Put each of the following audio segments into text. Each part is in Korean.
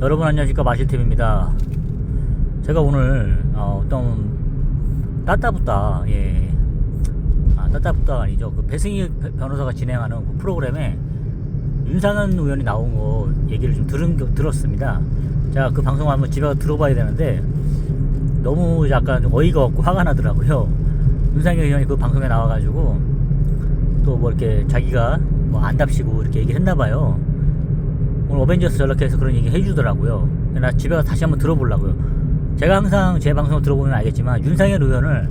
여러분 안녕하십니까 마실템입니다. 제가 오늘 어, 떤 따따붙다 예, 아 따따붙다가 아니죠. 그 배승희 변호사가 진행하는 그 프로그램에 윤상현 의원이 나온 거 얘기를 좀 들은 겨- 들었습니다. 제가 그 방송 한번 집에 들어봐야 되는데 너무 약간 좀 어이가 없고 화가 나더라고요. 윤상현 의원이 그 방송에 나와가지고 또 뭐 이렇게 자기가 뭐 안답시고 이렇게 얘기를 했나봐요. 오늘 어벤져스 연락해서 그런 얘기 해주더라고요. 나 집에 가서 다시 한번 들어보려고요. 제가 항상 제 방송을 들어보면 알겠지만 윤상현 의원을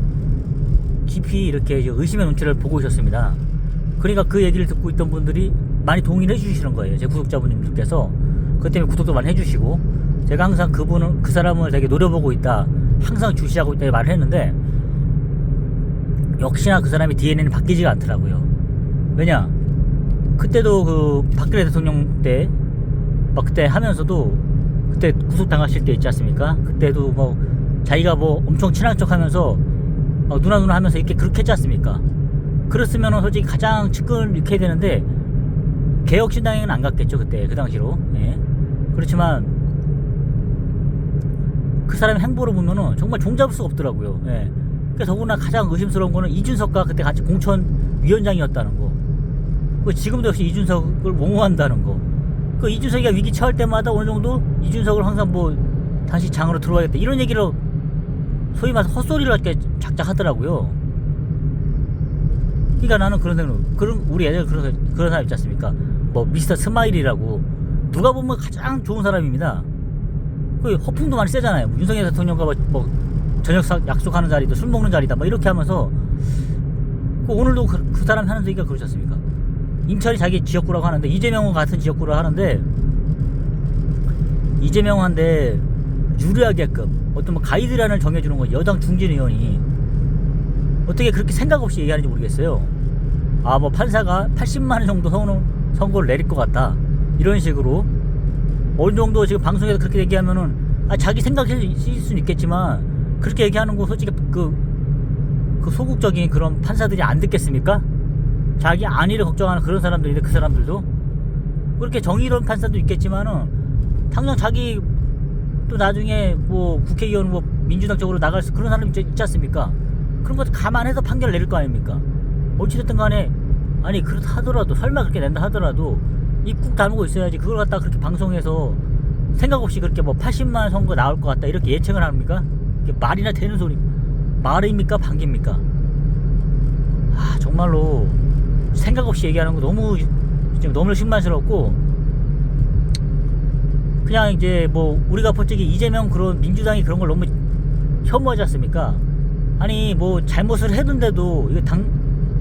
깊이 이렇게 의심의 눈치를 보고 있었습니다. 그러니까 그 얘기를 듣고 있던 분들이 많이 동의를 해주시는 거예요. 제 구독자분들께서 그 때문에 구독도 많이 해주시고 제가 항상 그분을 그 사람을 되게 노려보고 있다, 항상 주시하고 있다 말을 했는데 역시나 그 사람이 DNA는 바뀌지가 않더라고요. 왜냐? 그때도 그 박근혜 대통령 때, 막 그때 하면서도 그때 구속 당하실 때 있지 않습니까? 그때도 뭐 자기가 뭐 엄청 친한 척 하면서 막 누나 누나 하면서 이렇게 그렇게 했지 않습니까? 그랬으면은 솔직히 가장 측근을 해야 되는데 개혁신당에는 안 갔겠죠 그때 그 당시로. 예. 그렇지만 그 사람의 행보를 보면은 정말 종잡을 수가 없더라고요. 예. 그러니까 더구나 가장 의심스러운 거는 이준석과 그때 같이 공천 위원장이었다는 거. 그 지금도 역시 이준석을 옹호한다는 거. 그 이준석이가 위기 처할 때마다 어느 정도 이준석을 항상 뭐 다시 장으로 들어와야겠다 이런 얘기를 소위 말해서 헛소리를 이렇게 작작 하더라고요. 그러니까 나는 그런 생각, 그런 우리 애들 그런 그런 사람 있지 않습니까? 뭐 미스터 스마일이라고 누가 보면 가장 좋은 사람입니다. 그 허풍도 많이 세잖아요. 뭐 윤석열 대통령과 뭐, 뭐 저녁 사- 약속하는 자리도 술 먹는 자리다, 뭐 이렇게 하면서 그 오늘도 그, 그 사람 하는 얘기가 그렇지 않습니까? 인천이 자기 지역구라고 하는데 이재명과 같은 지역구라 하는데 이재명한테 유리하게끔 어떤 뭐 가이드라인을 정해주는 거 여당 중진 의원이 어떻게 그렇게 생각 없이 얘기하는지 모르겠어요. 아 뭐 판사가 80만 원 정도 선고, 선고를 내릴 것 같다 이런 식으로 어느 정도 지금 방송에서 그렇게 얘기하면은 아 자기 생각일 수는 있겠지만 그렇게 얘기하는 거 솔직히 그, 그 소극적인 그런 판사들이 안 듣겠습니까? 자기 안위를 걱정하는 그런 사람들인데 그 사람들도 그렇게 정의로운 판사도 있겠지만은 당장 자기 또 나중에 뭐 국회의원 뭐 민주당 쪽으로 나갈 수 그런 사람 있지, 있지 않습니까? 그런 것도 감안해서 판결을 내릴 거 아닙니까? 어찌됐든 간에 아니 그렇다 하더라도 설마 그렇게 낸다 하더라도 입국 다물고 있어야지 그걸 갖다 그렇게 방송에서 생각 없이 그렇게 뭐 80만 선거 나올 것 같다 이렇게 예측을 합니까? 이게 말이나 되는 소리 말입니까 반기입니까? 아 정말로 생각 없이 얘기하는 거 너무 지금 너무 실망스럽고 그냥 이제 뭐 우리가 솔직히 이재명 그런 민주당이 그런 걸 너무 혐오하지 않습니까? 아니 뭐 잘못을 했는데도 이거 당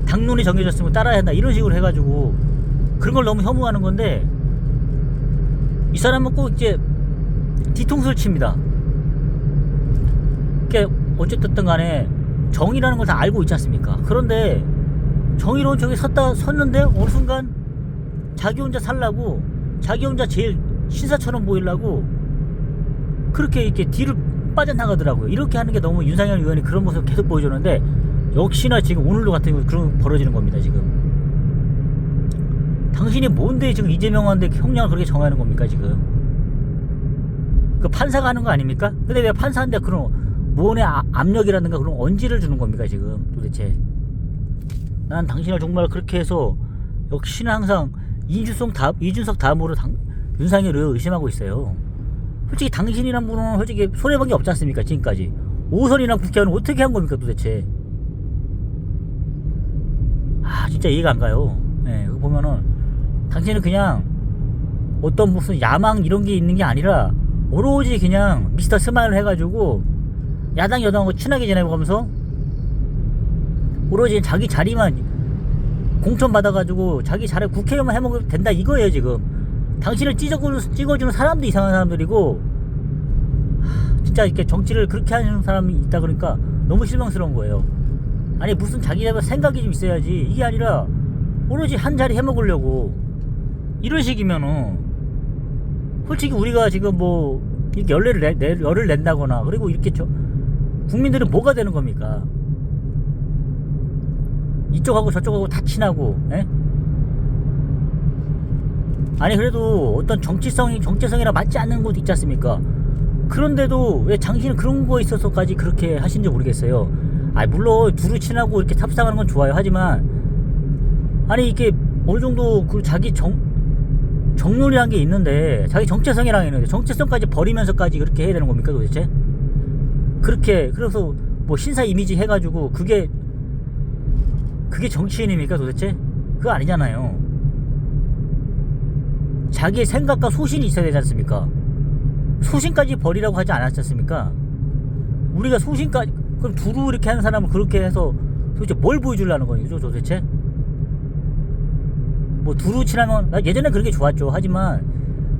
당론이 정해졌으면 따라야 한다 이런 식으로 해가지고 그런 걸 너무 혐오하는 건데 이 사람은 꼭 이제 뒤통수를 칩니다. 그게 어쨌든 간에 정의라는 걸 다 알고 있지 않습니까? 그런데 정의로운 쪽에 섰다 섰는데 어느 순간 자기 혼자 살라고 자기 혼자 제일 신사처럼 보이려고 그렇게 이렇게 뒤를 빠져나가더라고요. 이렇게 하는 게 너무 윤상현 의원이 그런 모습을 계속 보여주는데 역시나 지금 오늘도 같은 경우 그런 벌어지는 겁니다. 지금 당신이 뭔데 지금 이재명한테 형량을 그렇게 정하는 겁니까 지금? 그 판사가 하는 거 아닙니까? 근데 왜 판사한테 그런 무언의 아- 압력이라든가 그런 언지를 주는 겁니까 지금 도대체? 난 당신을 정말 그렇게 해서 역시나 항상 이준석 다 이준석 다음으로 당, 윤상현을 의심하고 있어요. 솔직히 당신이란 분은 솔직히 손해본 게 없지 않습니까 지금까지 5선이나 국회의원은 어떻게 한 겁니까 도대체? 아 진짜 이해가 안 가요. 예, 그거 보면은 당신은 그냥 어떤 무슨 야망 이런 게 있는 게 아니라 오로지 그냥 미스터 스마일 해가지고 야당 여당하고 친하게 지내면서 오로지 자기 자리만 공천 받아가지고 자기 자리 국회의원만 해먹으면 된다 이거예요 지금. 당신을 찍어주는 사람도 이상한 사람들이고 하, 진짜 이렇게 정치를 그렇게 하는 사람이 있다 그러니까 너무 실망스러운 거예요. 아니 무슨 자기 생각이 좀 있어야지. 이게 아니라 오로지 한 자리 해먹으려고. 이런 식이면은 솔직히 우리가 지금 뭐 이렇게 열을 열을 낸다거나 그리고 이렇게 저 국민들은 뭐가 되는 겁니까? 이쪽하고 저쪽하고 다 친하고 예? 아니 그래도 어떤 정치성이 정체성이랑 맞지 않는 곳 있지 않습니까? 그런데도 왜 당신은 그런 거에 있어서까지 그렇게 하신지 모르겠어요. 아 물론 두루 친하고 이렇게 탑상하는 건 좋아요. 하지만 아니 이게 어느 정도 그 자기 정 정론이란 게 있는데 자기 정체성이란 게 있는데 정체성까지 버리면서까지 그렇게 해야 되는 겁니까 도대체? 그렇게 그래서 뭐 신사 이미지 해가지고 그게 그게 정치인입니까 도대체? 그거 아니잖아요. 자기의 생각과 소신이 있어야 되지 않습니까? 소신까지 버리라고 하지 않았지 않습니까? 우리가 소신까지 그럼 두루 이렇게 하는 사람을 그렇게 해서 도대체 뭘 보여주려는 거죠 도대체? 뭐 두루 치라면 나 예전에 그런 게 좋았죠. 하지만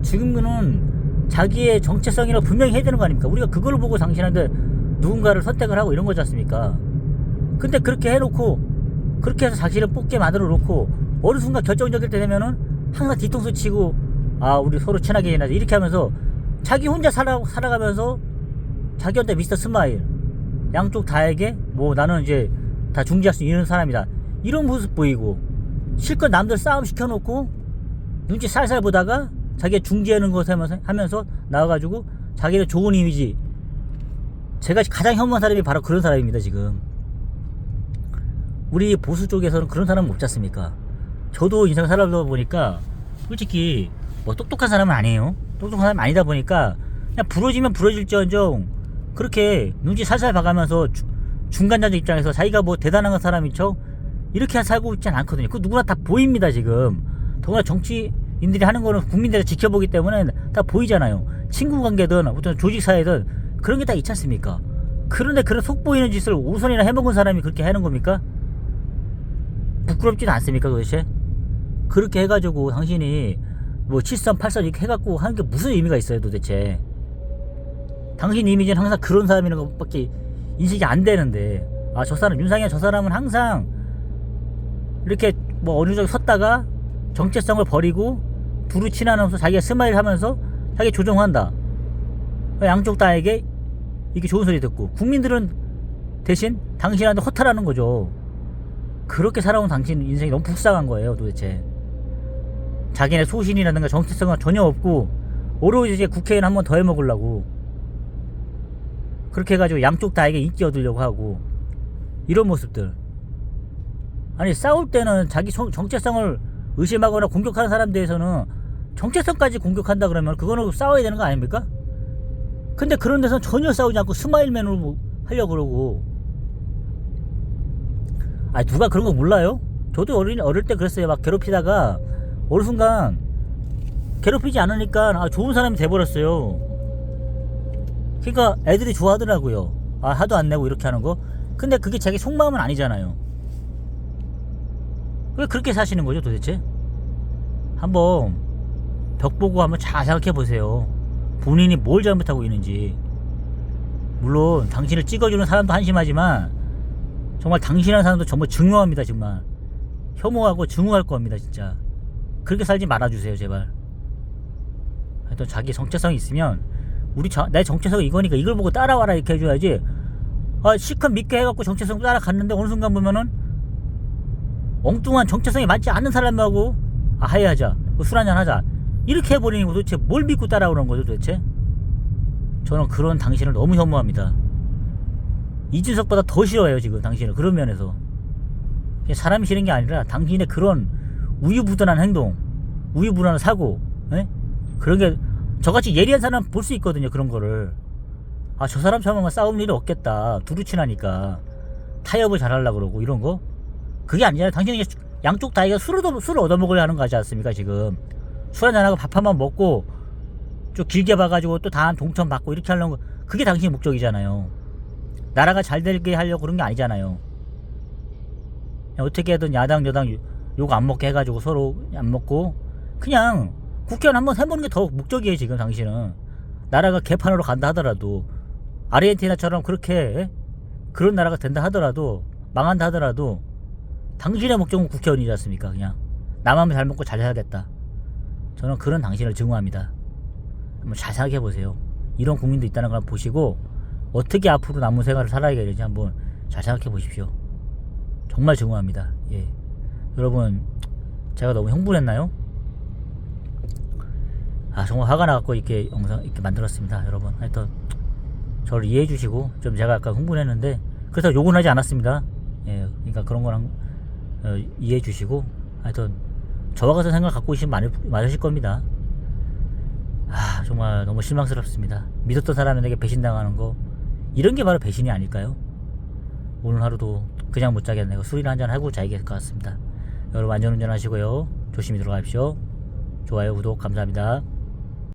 지금은 자기의 정체성이라고 분명히 해야 되는 거 아닙니까? 우리가 그걸 보고 당신한테 누군가를 선택을 하고 이런 거지 않습니까? 근데 그렇게 해놓고 그렇게 해서 자신을 뽑게 만들어 놓고 어느 순간 결정적일 때 되면은 항상 뒤통수 치고 아 우리 서로 친하게 지내자. 이렇게 하면서 자기 혼자 살아, 살아가면서 자기한테 미스터 스마일 양쪽 다에게 뭐 나는 이제 다 중지할 수 있는 사람이다. 이런 모습 보이고 실컷 남들 싸움 시켜놓고 눈치 살살 보다가 자기가 중지하는 것 하면서, 하면서 나와가지고 자기는 좋은 이미지 제가 가장 혐오한 사람이 바로 그런 사람입니다 지금 우리 보수 쪽에서는 그런 사람 못 잡습니까 저도 인생 살아보다 보니까 솔직히 뭐 똑똑한 사람은 아니에요 똑똑한 사람이 아니다 보니까 그냥 부러지면 부러질지언정 그렇게 눈치 살살 봐가면서 주- 중간자적 입장에서 자기가 뭐 대단한 사람인 척 이렇게 살고 있진 않거든요. 그 누구나 다 보입니다 지금. 더구나 정치인들이 하는 거는 국민들이 지켜보기 때문에 다 보이잖아요. 친구 관계든 어떤 조직 사회든 그런 게 다 있지 않습니까? 그런데 그런 속 보이는 짓을 오선이나 해먹은 사람이 그렇게 하는 겁니까? 부끄럽지도 않습니까 도대체? 그렇게 해가지고 당신이 뭐 7선 8선 이렇게 해갖고 하는 게 무슨 의미가 있어요 도대체? 당신 이미지는 항상 그런 사람이라는 것밖에 인식이 안 되는데 아 저 사람 윤상현 저 사람은 항상 이렇게 뭐 어느 정도 섰다가 정체성을 버리고 두루 친하면서 자기가 스마일 하면서 자기 조정한다 양쪽 다에게 이게 좋은 소리 듣고 국민들은 대신 당신한테 허탈하는 거죠 그렇게 살아온 당신 인생이 너무 불쌍한 거예요 도대체. 자기네 소신이라든가 정체성은 전혀 없고 오로지 이제 국회의원 한 번 더 해먹으려고. 그렇게 해가지고 양쪽 다에게 인기 얻으려고 하고 이런 모습들. 아니 싸울 때는 자기 정- 정체성을 의심하거나 공격하는 사람 대해서는 정체성까지 공격한다 그러면 그거는 싸워야 되는 거 아닙니까? 근데 그런 데서는 전혀 싸우지 않고 스마일맨으로 뭐 하려고 그러고 아 누가 그런 거 몰라요? 저도 어린 어릴 때 그랬어요 막 괴롭히다가 어느 순간 괴롭히지 않으니까 아 좋은 사람이 돼버렸어요 그러니까 애들이 좋아하더라고요. 아 하도 안 내고 이렇게 하는 거. 근데 그게 자기 속마음은 아니잖아요. 왜 그렇게 사시는 거죠 도대체? 한번 벽 보고 한번 잘 생각해 보세요. 본인이 뭘 잘못하고 있는지. 물론 당신을 찍어주는 사람도 한심하지만 정말 당신이라는 사람도 정말 증오합니다 정말. 혐오하고 증오할 겁니다 진짜. 그렇게 살지 말아주세요 제발. 하여튼 자기 정체성이 있으면 우리 저, 내 정체성이 이거니까 이걸 보고 따라와라 이렇게 해줘야지 아 실컷 믿게 해갖고 정체성 따라갔는데 어느 순간 보면은 엉뚱한 정체성이 맞지 않는 사람하고 아 하야하자 술 한잔 하자 이렇게 해버리니 도대체 뭘 믿고 따라오는 거죠 도대체 저는 그런 당신을 너무 혐오합니다 이준석보다 더 싫어해요 지금 당신을 그런 면에서. 사람이 싫은 게 아니라 당신의 그런 우유부단한 행동 우유부단한 사고 에? 그런 게 저같이 예리한 사람 볼 수 있거든요 그런 거를. 아 저 사람처럼 싸울 일이 없겠다. 두루 친하니까. 타협을 잘하려고 그러고 이런 거? 그게 아니잖아요. 이제 양쪽 다이가 술을, 술을 얻어먹으려 하는 거지 않습니까 지금? 술 한잔하고 밥 한 번 먹고 좀 길게 봐가지고 또 다음 동천 받고 이렇게 하려는 거 그게 당신의 목적이잖아요 나라가 잘 되게 하려고 그런 게 아니잖아요. 그냥 어떻게든 야당 여당 욕 안 먹게 해가지고 서로 안 먹고 그냥 국회의원 한번 해보는 게 더 목적이에요 지금 당신은. 나라가 개판으로 간다 하더라도 아르헨티나처럼 그렇게 그런 나라가 된다 하더라도 망한다 하더라도 당신의 목적은 국회의원이지 않습니까 그냥? 나만 잘 먹고 잘 살겠다. 저는 그런 당신을 증오합니다. 한번 잘 생각해 보세요. 이런 국민도 있다는 걸 보시고 어떻게 앞으로 남은 생활을 살아야 되는지 한번 잘 생각해 보십시오. 정말 증오합니다. 예. 여러분 제가 너무 흥분했나요? 아 정말 화가 나갖고 이렇게 영상 이렇게 만들었습니다 여러분. 하여튼 저를 이해해 주시고 좀 제가 아까 흥분했는데 그렇다고 욕은 하지 않았습니다. 예 그러니까 그런 거랑 어, 이해해 주시고 하여튼 저와 같은 생각 갖고 계시면 많이, 많으실 겁니다. 아 정말 너무 실망스럽습니다. 믿었던 사람에게 배신당하는 거 이런 게 바로 배신이 아닐까요? 오늘 하루도 그냥 못 자겠네요 술이나 한잔 하고 자야겠을 것 같습니다. 여러분 안전운전 하시고요. 조심히 들어가십시오. 좋아요 구독 감사합니다